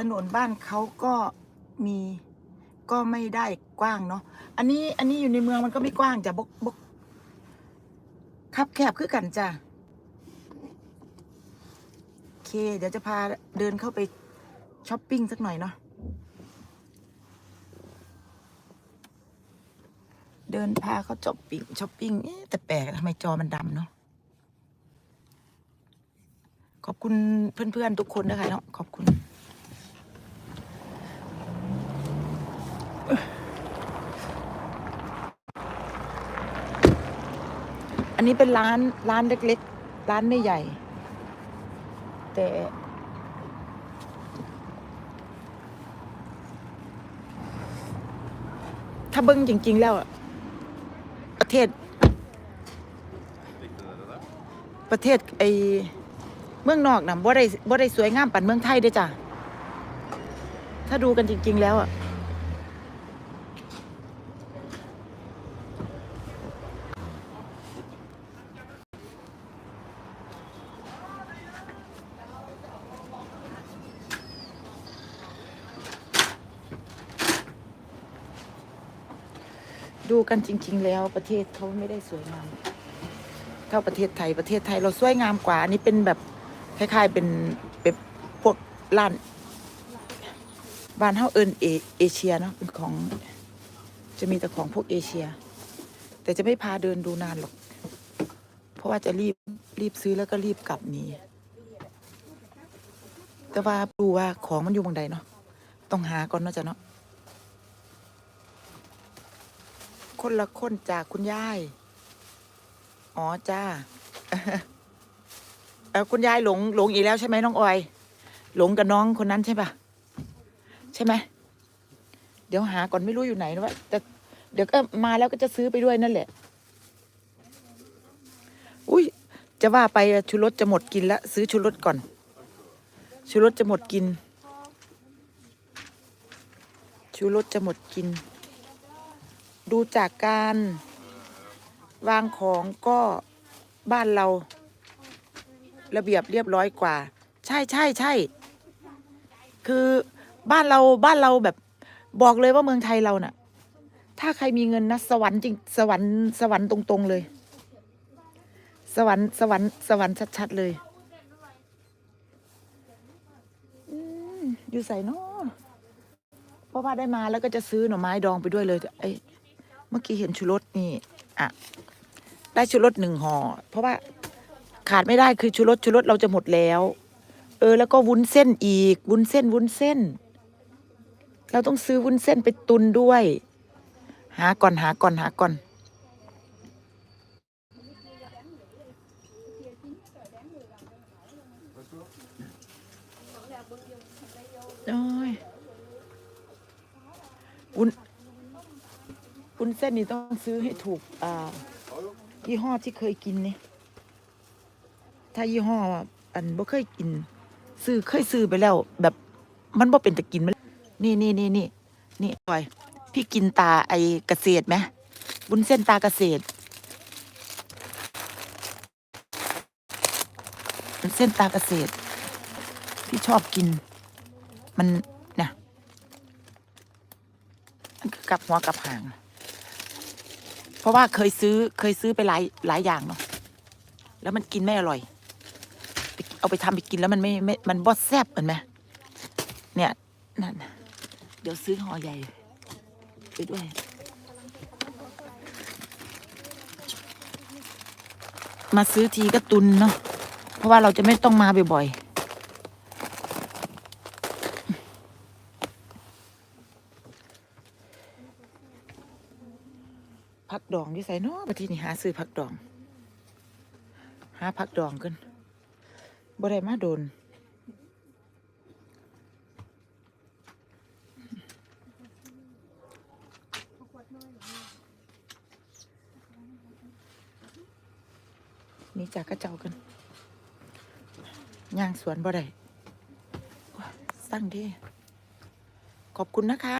ถนนบ้านเขาก็มีก็ไม่ได้กว้างเนาะ อันนี้อันนี้อยู่ในเมืองมันก็ไม่กว้างจ้ะบกบกคับแคบคือกันจ้ะโอเค เดี๋ยวจะพาเดินเข้าไปช้อปปิ้งสักหน่อยเนาะ เดินพาเขาช้อปปิ้งช้อปปิ้งเอ๊ะแต่แปลกทำไมจอมันดำเนาะ ขอบคุณเพื่อนๆทุกคนนะคะเนาะ ขอบคุณ อันนี้เป็นร้านร้านเล็กๆ ร้านไม่ใหญ่ แต่ถ้าเบิ้งจริง ๆ แล้ว ประเทศ ประเทศไอเมืองนอกนะบ่ได้บ่ได้สวยงามปันเมืองไทยด้อจ้ะ ถ้าดูกันจริง ๆ แล้วอะ ดูกันจริง ๆ แล้วประเทศเขาไม่ได้สวยงามเท่าประเทศไทยประเทศไทยเราสวยงามกว่า อันนี้เป็นแบบคล้ายๆเป็นเป็นพวกร้านบ้านเฮาเอินเอเอเชียเนาะเป็นของจะมีแต่ของพวกเอเชีย แต่จะไม่พาเดินดูนานหรอก เพราะว่าจะรีบรีบซื้อแล้วก็รีบกลับนีแต่ว่าดูว่าของมันอยู่บางใดเนาะต้องหาก่อนเนาะจ้ะเนาะ คนละคนจากคุณยาย อ๋อจ้าเออคุณยายหลงหลงอีกแล้วใช่ไหมน้องออย หลงกับน้องคนนั้นใช่ปะใช่ไหมเดี๋ยวหาก่อนไม่รู้อยู่ไหนนะว่าแต่เดี๋ยวก็มาแล้วก็จะซื้อไปด้วยนั่นแหละ อุ้ยจะว่าไปชูรสจะหมดกินแล้วซื้อชูรสก่อนชูรสจะหมดกินชูรสจะหมดกิน ดูจากการวางของก็บ้านเรา ระเบียบเรียบร้อยกว่า ใช่ใช่ใช่ คือบ้านเราบ้านเราแบบบอกเลยว่าเมืองไทยเราเน่ะ ถ้าใครมีเงินนะสวรรค์จริงสวรรค์สวรรค์ตรง ๆ เลย สวรรค์สวรรค์สวรรค์ชัดๆเลยอืมอยู่ใส่เนาะเพราะว่าได้มาแล้วก็จะซื้อหน่อไม้ดองไปด้วยเลยไอ้ เมื่อกี้เห็นชูรสนี่อะได้ชูรสหนึ่งห่อเพราะว่าขาดไม่ได้คือชูรสชูรสเราจะหมดแล้ว เออ แล้วก็วุ้นเส้นอีก วุ้นเส้นวุ้นเส้น เราต้องซื้อวุ้นเส้นไปตุนด้วย หาก่อนหาก่อนหาก่อนโอ้ยวุ้นวุ้ นเส้นนี่ต้องซื้อให้ถูกอ่ายี่ห้อที่เคยกินเนี่ยถ้ายี่ห้ออันบ่เคยกิน ซื้อเคยซื้อไปแล้ว แบบมันบ่เป็นตะกินมันนี่นี่นี่นี่นี่อร่อย พี่กินตาไอเกษตรไหมบุญเส้นตาเกษตรเส้นตาเกษตร พี่ชอบกิน มันเนี่ยมันกลับหัวกลับหาง เพราะว่าเคยซื้อเคยซื้อไปหลายหลายอย่างเนาะแล้วมันกินไม่อร่อย เอาไปทำไปกินแล้วมันไม่ไม่มันบอสแซบเห็นไหมเนี่ยนั่นนะเดี๋ยวซื้อห่อใหญ่ไปด้วยมาซื้อทีก็ตุนเนาะเพราะว่าเราจะไม่ต้องมาบ่อยๆ พักดองที่ใส่เนาะบัดทีนี้หาซื้อพักดอง หาพักดองกันบ่ได้มาโดน นี่จากกระเจ้ากันย่างสวนบ่ได้โอ้ยสั่งเดีขอบคุณนะคะ